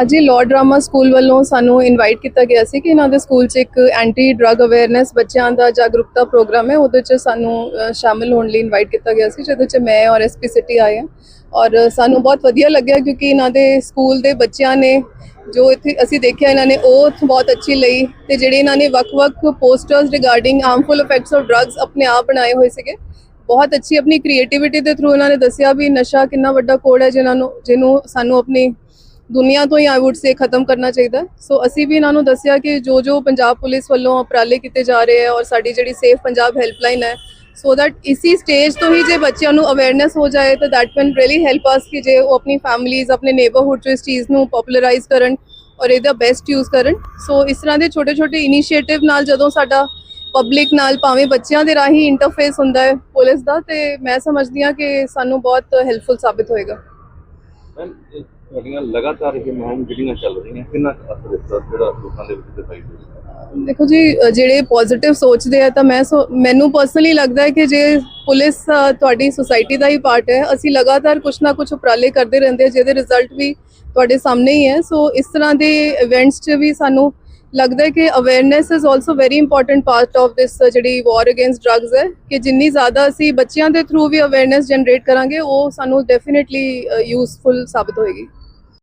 ਅੱਜ ਇਹ law drama school ਵੱਲੋਂ ਸਾਨੂੰ ਇਨਵਾਈਟ ਕੀਤਾ ਗਿਆ ਸੀ ਕਿ ਇਹਨਾਂ ਦੇ ਸਕੂਲ 'ਚ ਇੱਕ ਐਂਟੀ ਡਰੱਗ ਅਵੇਅਰਨੈਸ ਬੱਚਿਆਂ ਦਾ ਜਾਗਰੂਕਤਾ ਪ੍ਰੋਗਰਾਮ ਹੈ, ਉਹਦੇ 'ਚ ਸਾਨੂੰ ਸ਼ਾਮਿਲ ਹੋਣ ਲਈ ਇਨਵਾਈਟ ਕੀਤਾ ਗਿਆ ਸੀ, ਜਿਹਦੇ 'ਚ ਮੈਂ ਔਰ ਐਸਪੀ ਸਿਟੀ ਆਏ ਹਾਂ। ਔਰ ਸਾਨੂੰ ਬਹੁਤ ਵਧੀਆ ਲੱਗਿਆ ਕਿਉਂਕਿ ਇਹਨਾਂ ਦੇ ਸਕੂਲ ਦੇ ਬੱਚਿਆਂ ਨੇ ਜੋ ਇੱਥੇ ਅਸੀਂ ਦੇਖਿਆ ਇਹਨਾਂ ਨੇ, ਉਹ ਬਹੁਤ ਅੱਛੀ ਲਈ ਤੇ ਜਿਹੜੇ ਇਹਨਾਂ ਨੇ ਵੱਖ-ਵੱਖ posters regarding harmful effects of drugs ਆਪਣੇ ਆਪ ਬਣਾਏ ਹੋਏ ਸੀਗੇ। ਬਹੁਤ ਅੱਛੀ ਆਪਣੀ ਕ੍ਰੀਏਟੀਵਿਟੀ ਦੇ ਥਰੂ ਇਹਨਾਂ ਨੇ ਦੱਸਿਆ ਵੀ ਨਸ਼ਾ ਕਿੰਨਾ ਵੱਡਾ ਕੋਡ ਹੈ ਜਿਹਨਾਂ ਨੂੰ, ਜਿਹਨੂੰ ਸਾਨੂੰ ਆਪਣੀ ਦੁਨੀਆ ਤੋਂ ਹੀ ਆਈ ਊਡ ਸੇ ਖਤਮ ਕਰਨਾ ਚਾਹੀਦਾ। ਸੋ ਅਸੀਂ ਵੀ ਇਹਨਾਂ ਨੂੰ ਦੱਸਿਆ ਕਿ ਜੋ ਜੋ ਪੰਜਾਬ ਪੁਲਿਸ ਵੱਲੋਂ ਉਪਰਾਲੇ ਕੀਤੇ ਜਾ ਰਹੇ ਹੈ ਔਰ ਸਾਡੀ ਜਿਹੜੀ ਸੇਫ ਪੰਜਾਬ ਹੈਲਪਲਾਈਨ ਹੈ ਸੋ ਦੈਟ ਇਸੀ ਸਟੇਜ ਤੋਂ ਹੀ ਜੇ ਬੱਚਿਆਂ ਨੂੰ ਅਵੇਅਰਨੈਸ ਹੋ ਜਾਏ, ਤਾਂ that can really help us ਕਿ ਜੇ ਉਹ ਆਪਣੀ ਫੈਮਲੀਜ਼ ਆਪਣੇ ਨੇਬਰਹੁੱਡ 'ਚ ਇਸ ਚੀਜ਼ ਨੂੰ ਪਪੂਲਰਾਈਜ਼ ਕਰਨ ਔਰ ਇਹਦਾ ਬੈਸਟ ਯੂਜ਼ ਕਰਨ। ਸੋ ਇਸ ਤਰ੍ਹਾਂ ਦੇ ਛੋਟੇ ਛੋਟੇ ਇਨੀਸ਼ੀਏਟਿਵ ਨਾਲ ਜਦੋਂ ਸਾਡਾ ਪਬਲਿਕ ਨਾਲ ਭਾਵੇਂ ਬੱਚਿਆਂ ਦੇ ਰਾਹੀਂ ਇੰਟਰਫੇਸ ਹੁੰਦਾ ਹੈ ਪੁਲਿਸ ਦਾ, ਤੇ ਮੈਂ ਸਮਝਦੀ ਹਾਂ ਕਿ ਸਾਨੂੰ ਬਹੁਤ ਹੈਲਪਫੁਲ ਸਾਬਿਤ ਹੋਏਗਾ। ਮੈਮ ਤੁਹਾਡੀਆਂ ਲਗਾਤਾਰ ਇਹ ਮੁਹਿੰਮ ਜਿਹੜੀਆਂ ਚੱਲ ਰਹੀਆਂ, ਕਿੰਨਾ ਅਸਰ ਦਿੱਤਾ ਜਿਹੜਾ ਲੋਕਾਂ ਦੇ ਵਿੱਚ ਦਿਖਾਈ ਦੇ ਰਿਹਾ? ਦੇਖੋ ਜੀ ਜਿਹੜੇ ਪੋਜ਼ਿਟਿਵ ਸੋਚਦੇ ਆ ਤਾਂ ਮੈਂ ਮੈਨੂੰ ਪਰਸਨਲੀ ਲੱਗਦਾ ਹੈ ਕਿ ਜੇ ਪੁਲਿਸ ਤੁਹਾਡੀ ਸੁਸਾਇਟੀ ਦਾ ਹੀ ਪਾਰਟ ਹੈ, ਅਸੀਂ ਲਗਾਤਾਰ ਕੁਝ ਨਾ ਕੁਝ ਉਪਰਾਲੇ ਕਰਦੇ ਰਹਿੰਦੇ ਜਿਹਦੇ ਰਿਜ਼ਲਟ ਵੀ ਤੁਹਾਡੇ ਸਾਹਮਣੇ ਹੀ ਹੈ। ਸੋ ਇਸ ਤਰ੍ਹਾਂ ਦੇ ਇਵੈਂਟਸ 'ਚ ਵੀ ਸਾਨੂੰ ਲੱਗਦਾ ਹੈ ਕਿ awareness is also very important part of this ਜਿਹੜੀ ਵਾਰ ਅਗੇਂਸਟ ਡਰੱਗਸ ਹੈ, ਕਿ ਜਿੰਨੀ ਜ਼ਿਆਦਾ ਅਸੀਂ ਬੱਚਿਆਂ ਦੇ ਥਰੂ ਵੀ ਅਵੇਅਰਨੈਸ ਜਨਰੇਟ ਕਰਾਂਗੇ, ਉਹ ਸਾਨੂੰ ਡੈਫੀਨਿਟਲੀ ਯੂਸਫੁਲ ਸਾਬਤ ਹੋਏਗੀ।